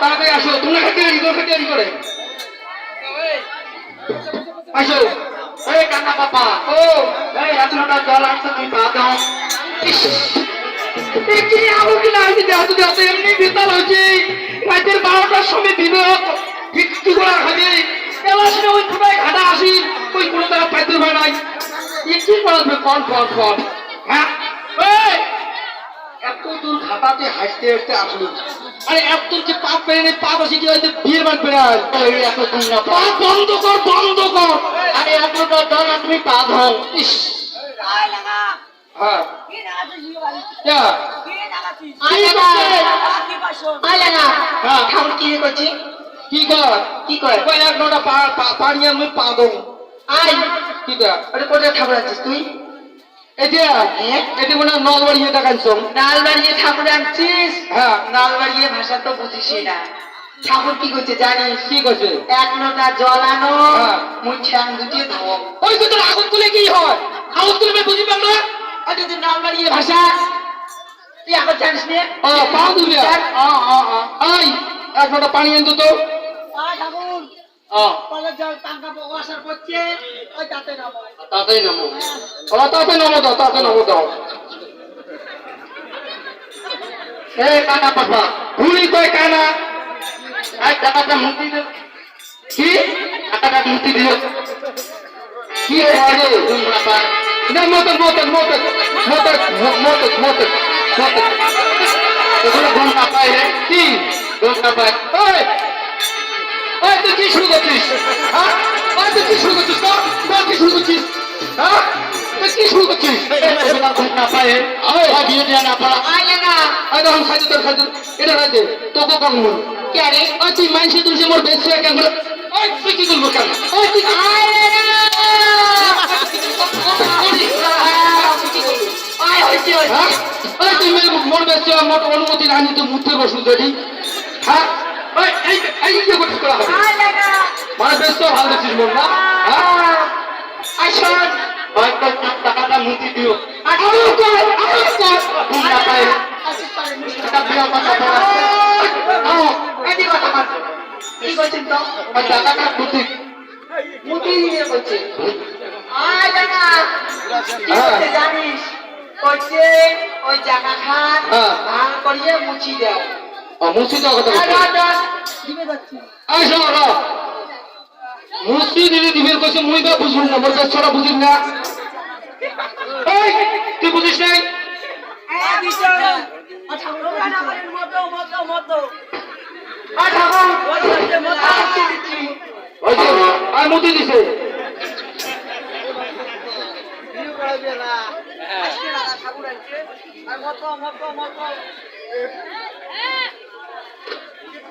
তাড়াতাড়ি আসো। তোমরা খেতে খেতে রেডি করে। আসো। এই কান্না বাবা ও এই জল তুমি পা দাও। আবু এমনি বিতাল রাতের বারোটার সময় দিবে ভিত্তি করে খাবে এলা শুনে ওই কোথায় ঘাটা আসি। ওই কোনো তারা পাইতে হয় নাই। করবে কন কন কন হ্যাঁ? এত দূর ঘাটাতে হাসতে হাসতে আসলো। আরে এত যে পাপ পেরে নেই? পাপ আসি কি হয়তো বিয়ের বার পেরে এত না পা বন্ধ কর বন্ধ কর। আরে লোটা জল আর তুমি পা দাও ইস। হ্যাঁ। না না হ্যাঁ। কি কর? কি করে? এক নটা পানি আমি পা দেবো আয়। কি কর আরে কোথায় ঠাকুর আছিস তুই? এটা? এটা মনে নাল বাড়িয়ে ঠাকুর আনছিস? হ্যাঁ নাল বাড়িয়ে ভাষা তো বুঝিসই না। ঠাকুর কি করছে জানিস? কি করছে? এক লোটা জল আনো হ্যাঁ। মুই ঠ্যাং দুটিয়ে ধাও। ওই তো তোর আগুন তুলে কি হয়? আগুন তুলবে বুঝি পারল আরে তুই নাল বাড়িয়ে ভাষা? তুই এখন জানিস নে? ও পা ও আই এক নটা পানি আনতো তো। ঠাকুর। ও কলের জল টাঙ্কা ওয়াসার করছে ওই তাতে নামো। তাতেই নামো। ও তাতে নামো দাও তাতে নামো দাও। এ কাকা পাপা ভুলি কয় কানা? আই টাকাটা মুক্তি দে। কি? টাকাটা মুক্তি দিও। কি করে তুমি বাবা না মতন মতন মতন মতন মতন মতন মতন এগুলো ঘুম না পায় রে। কি? ঘুম না পায়। ওই ওই তুই কি শুরু করছিস? হ্যাঁ? ওই তুই কি শুরু করছিস? তো তুই কি শুরু করছিস? হ্যাঁ? তুই কি শুরু করছিস? না পায়। ও বিয়ে দেয়া না পারা আয় না আয় দেখুন খাইতে তোর খাইতে এটা খাইতে তোকে কম মন কে আরে ওই তুই মাইনসে তুই মোর বেশি কেন? করে ওই তুই কি করব কেন? ওই তুই কি আয় হইছে হ্যাঁ? ওই তুই মেয়ে মোর বেশি মোর অনুমতি না নিতে মুখে বসু যদি হ্যাঁ? এই এই যে করছিস করা হবে মানে বেশ তো ভালো দেখছিস মোর না হ্যাঁ আসুন হয়তো টাকাটা মুক্তি দিও আরও কর আরও কর ঘুম টাকা দিয়া কথা বলা ও এদি কথা বল কি করছেন তো টাকাটা মুক্তি মুক্তি দিয়ে করছে আয় জানা কি করছে জানিস করছে ওই জায়গা খান হ্যাঁ। ভাঙ করিয়ে মুছি দাও মুসি তো কথা আর আর আইসো র। মুসি দিদি দিবের কইছে মুই বা বুঝুন না মোর ছড়া বুঝিন না। এই তুই বুঝিস নাই? আর ঠাকুর। আসতে দিচ্ছি। ওই যে আই মুতি দিছে।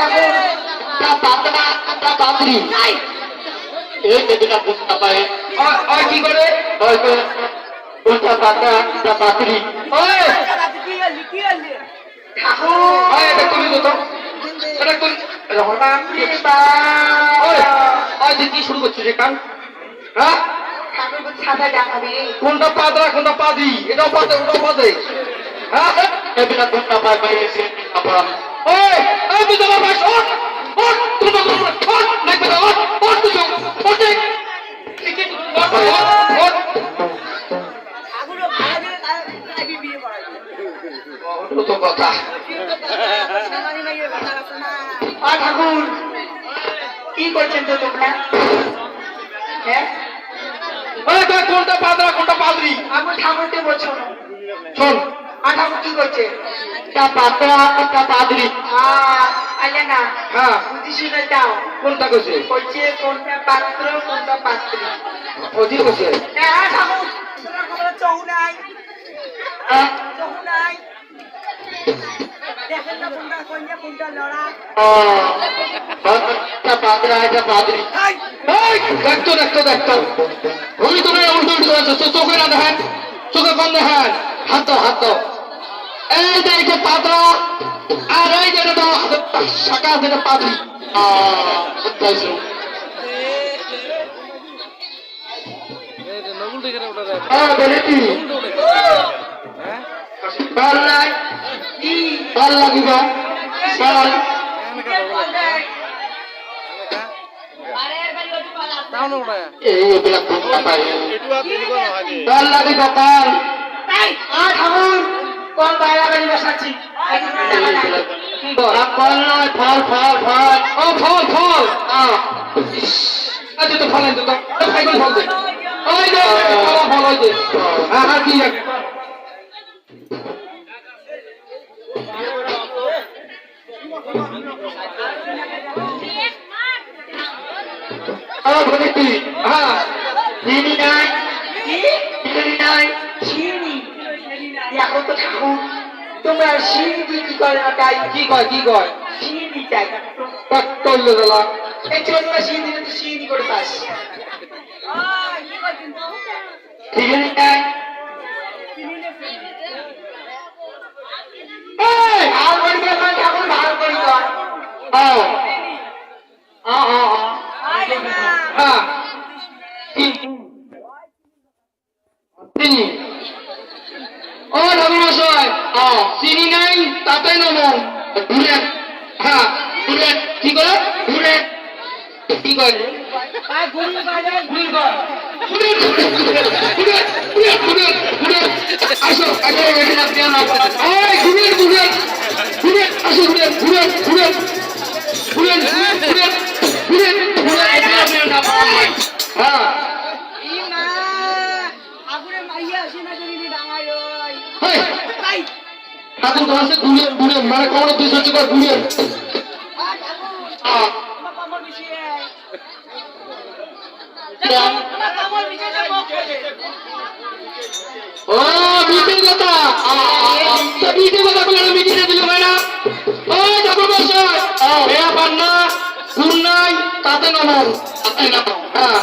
ঠাকুর তা পাতনা তা পাতরি নাই এই মেদিনা বুঝতে পারে কি করে উল্টা পাতা তা পাতরি ঠাকুর ওই এটা তুমি তো এটা তুমি রহমান কৃপা ওই ওই তুই কি শুরু করছিস এখান? হ্যাঁ? কোনটা পাদরা কোনটা পাদি এটাও পাদে ওটাও পাদে হ্যাঁ? মেদিনা বুঝতে পারে বাইরে সে আপনার ওই ওই তুই তোমার ভাই ওঠ ওঠ তুমি তো ওঠ ওঠ নাকি তো কথা। আর ঠাকুর করছেন তো তোমরা? হ্যাঁ? কোনটা পাদরা কোনটা পাদরি। আমি ঠাকুরকে বলছো। শোন আর ঠাকুর কি করছে? তা পাদরা একটা পাদরি। আলে না হ্যাঁ। বুঝি শুনে যাও কোনটা কইছে বলছে কোনটা পাত্র কোনটা পাত্রী। অধীর কইছে হ্যাঁ ঠাকুর। তোমরা খবর চৌ নাই। হ্যাঁ চৌ নাই। দেখেন না কোনটা লড়া দেখতো দেখতো দেখতো উল্টো উল্টো আছো তো চোখে না দেখেন চোখে কম দেখেন হাত হাত এই যে এটা পাদরা আর এই যে এটা শাখা যেটা পাদরি আহ নগুল দেখে ওটা দেখ হ্যাঁ বলেছি হ্যাঁ বল নাই বল লাগিব? বল এইবিলাক নহয় দেই বল লাগিব ঠাকুর কোন বাইরে বাড়ি বসাচ্ছি বল ফল নয় ফল ফল ফল ও ফল ফল আচ্ছা তো ফল করে ফল দে ওই দে ফল ফল ওই দে হ্যাঁ হ্যাঁ কি আছে ও ভগতি হ্যাঁ চিনি নাই চিনি নাই। শিরনি এখন তো ঠাকুর তোমরা বিক্রি করে না তাই কি কয় কি কয়? শিরনি চাই পাত্তল দাদা এই জন্য তো শিরনি করে পাস। চিনি নাই। চিনি ও ও চিনি নাই তাতে নম বুলেট হ্যাঁ বুলেট কি করে বুলেট কি করে আসো আসো ওই বুলেট বুলেট বুলেট আসো বুলেট বুলেট বুলেট হ্যাঁ। ঠাকুর তোমার সে ঘুরে ঘুরে মানে কমর দুই হচ্ছে করে ও মিটিং কথা। মিটিং কথা বলে মিটিং দিল ভাই না ও ঠাকুর মশাই বেয়া পান্না গুণ নাই, তাতে নমন। তাতে নমন হ্যাঁ।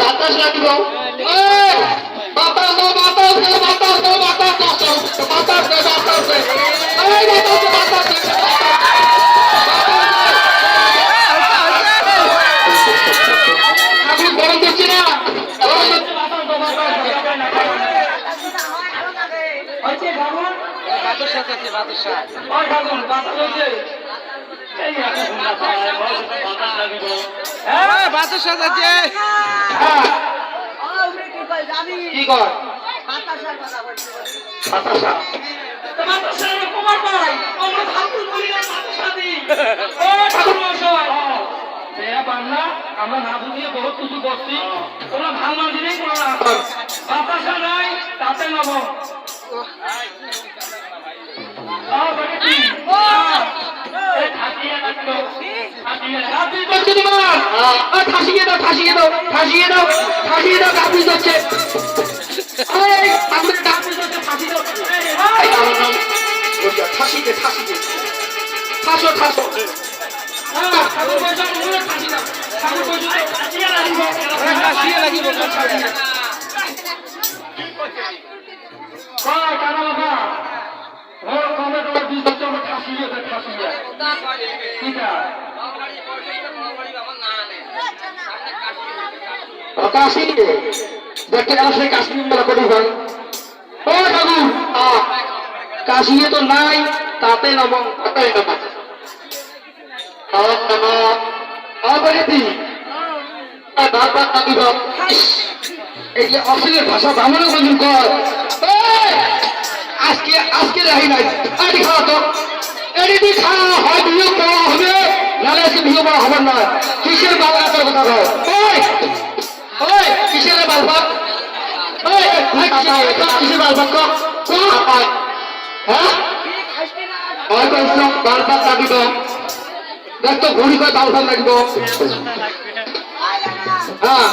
বাতাস লাগিব। বাতাস বাতাস বাতাস বাতাস বাতাস বাতাস বাতাস বাতাস ও ঠাকুর বাতাস কর বাতাসা আমরা না বুঝিয়ে বহুত কিছু করছি তোমরা ভালো না দিলেই কোনো না বাতাসা নাই, তাতে নব। ঠাসিয়ে দাও ঠাসিয়ে দাও ঠাসিয়ে দাও ঠাসিয়ে দাও দাও, দাও। ঠাসিয়ে ঠাসিয়ে ঠাসো ঠাসো হ্যাঁ, মনে লাগিব কাশিয়ে লাগিব কাশিয়ে কয় কানা বাবা ওর কবে তোমার বিশ বছর ঠাসিয়ে দে ঠাসিয়ে কিটা? কাশি দেখতে গেল সেই কাশ্মীর মেলা করি ভাই ও ঠাকুর কাশিয়ে তো নাই তাতে নম তাতে নম। ওম নম। অবহেতি বারবার নামিব এই যে অশ্লীল ভাষা বামনে বন্ধু কর। আজকে আজকে রাহি নাই। এটি খাওয়া তো। এটি খাওয়া হয় বিয়ে করা হবে নাহলে আজকে বিয়ে করা হবে না। কিসের বাবা এত কথা কর ওই ওই কিসের বালপাক ওই ভাই, কিসের- বালপাক ক ক হ্যাঁ? ওই কইছ বালপাক লাগিব দেখ তো ঘুরি কয় বালপাক লাগিব হ্যাঁ।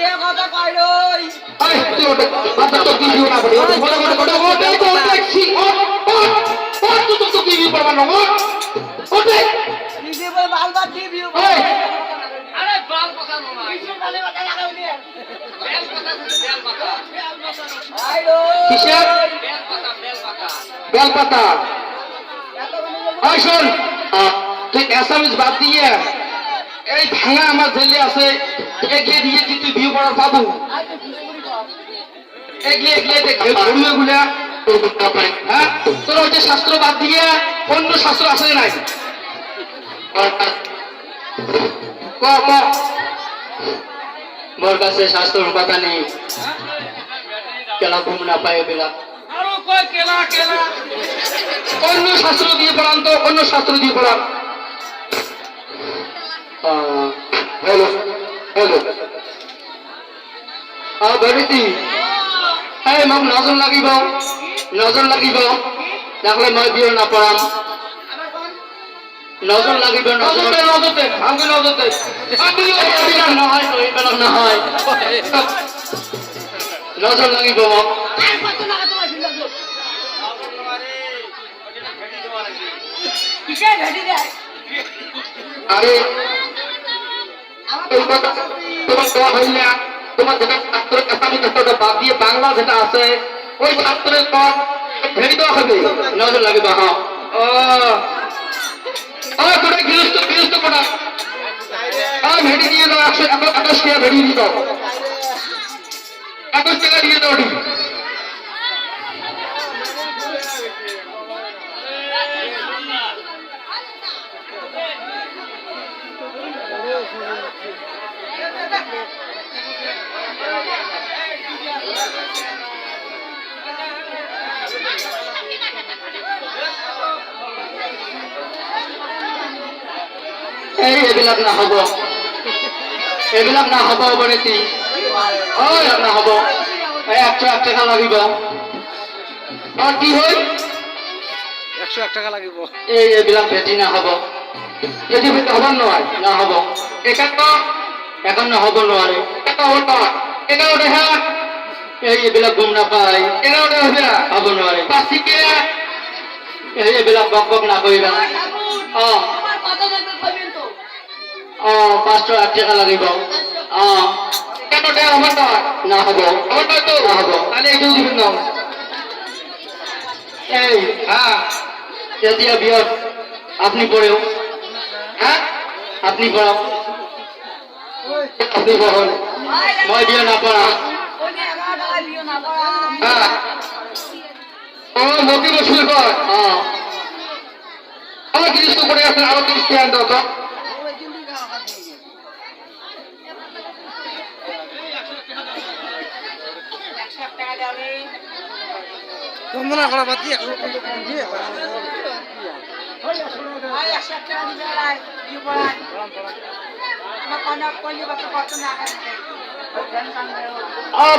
ইস আরে তুই ওটা বাচ্চা তো দিও না বলি ওটা বড় বড় বড় ও দেখ দেখছি ও ও ও তুই তো তো কি পারবা না ও ও দেখ ওই কিসের? বেলপাতা ওই শোন। আহ, তুই এসামিস বাদ দিয়ে এই ভাঙা আমার জেলে আছে। এগিয়ে দিয়ে কি তুই ভিউ করার পাবো। এগিয়ে এগিয়ে দেখগুলা হ্যাঁ? তোর ওই যে শাস্ত্র বাদ দিয়ে অন্য শাস্ত্র আছে নাই? মোর কাছে শাস্ত্র কথা নেই। কেলা ঘুম না পায় বেলা। অন্য শাস্ত্র দিয়ে পড়ান তো অন্য শাস্ত্র দিয়ে পড়ান। Hello hello. আ বেরিতি এই মোক নজর লাগিব নজর লাগিব। দেখলে মই বিয়ে না পড়াম নজর লাগিব নজর নজরতে নজরতে আমি এইবিলাক নহয় এইবিলাক নহয়। নজর লাগিব মোক। আরে এই কথা তোমার দেওয়া হয় না, তোমার যেটা ছাত্রের আসামি কাছে বাদ দিয়ে বাংলা যেটা আছে, ওই ছাত্রের পর ভেড়ি দেওয়া হবে। নজর লাগে বা হ্যাঁ। ও। তোরা গৃহস্থ গৃহস্থ করা আর ভেড়ি দিয়ে দাও, একশো এক- একাশ টাকা ভেড়ি দিয়ে দাও। একাশ টাকা দিয়ে দাও এই এইবিলাক নহ'ব। এইবিলাক নহ'ব বনেতি ঐ নহ'ব। এই একশো এক টাকা লাগিব। আৰু কি হ'ল? একশো এক টাকা লাগিব। এই এইবিলাক ভেটি নহ'ব। ভেটি হ'ব নোৱাৰে নহ'ব। একান্ন একান্ন হ'ব নোৱাৰে একাৱন্নহে এই এইবিলাক গম নাপায়। একাৱন্ন হৈছে হ'ব নোৱাৰে। পাঁচিকে এই এইবিলাক বক বক নকৰিবা। অঁ। পাঁচশো আঠ টকা লাগিব একাৱন্ন হ'ব। ন এই হা এতিয়া বিয়ত আপনি পড়েও। হ্যাঁ? আপনি পড়াও। আপনি পড়ান। মই বিয়ে না পড়া। হ্যাঁ। ও মতি বসুল কর হ্যাঁ আমার তিরিশ তো পড়ে আছে আরও তিরিশ টাকা তো বন্দনা করা বাদ দিয়ে।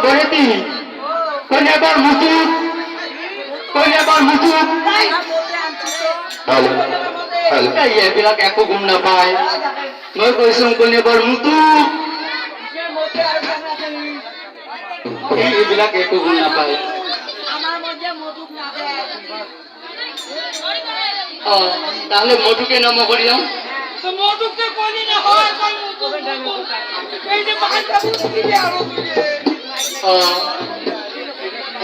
ভরেতি কন্যাবার মুসুক কন্যাবার মুসুক এইবিলাক একো গম নাপায় মই কৈছো কন্যাবার মুতুক এইবিলাক একো গম নাপায় আমার মধ্যে মধুক না দেয় অ তাহলে মধুকে নাম করি দাও মধুকে না হয় এই যে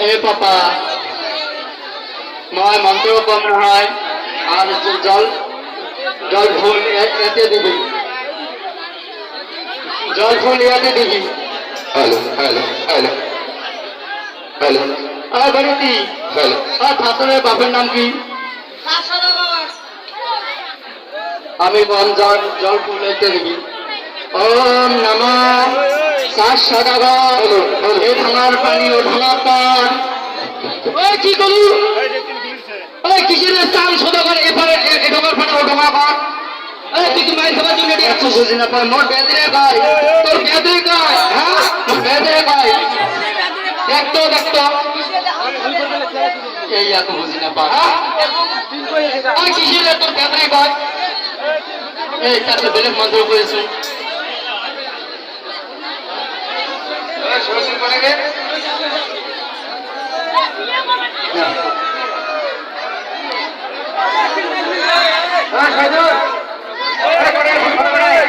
এ পাপা। মই মন্ত্র কম নহয় আর জল জল ফুল এতে দিবি। জল ফুল ইয়াতে দিবি। Hello, hello, hello, hello, আর বাড়িতি। hello. আর ঠাকুরের বাপের নাম কি? আমি বন জল এতে দিবি। ওম নমঃ। সাদা এ ভাঙার পানি ও ভাঙা পান। ওই কি করু ওই কিসের চাল সোদা করে? এপারে এ- এ ঢোকার পানি ও পান। তুই খাবার জন্য বুঝি না বেদরে গায় তোর বেদরে গায় হ্যাঁ? তোর বেদরে গায় দেখতো দেখতো। এই এত বুঝি না ওই কিসের তোর বেদরে গায় এই বেলের মন্ত্র করেছে। হ্যাঁ সাইদুল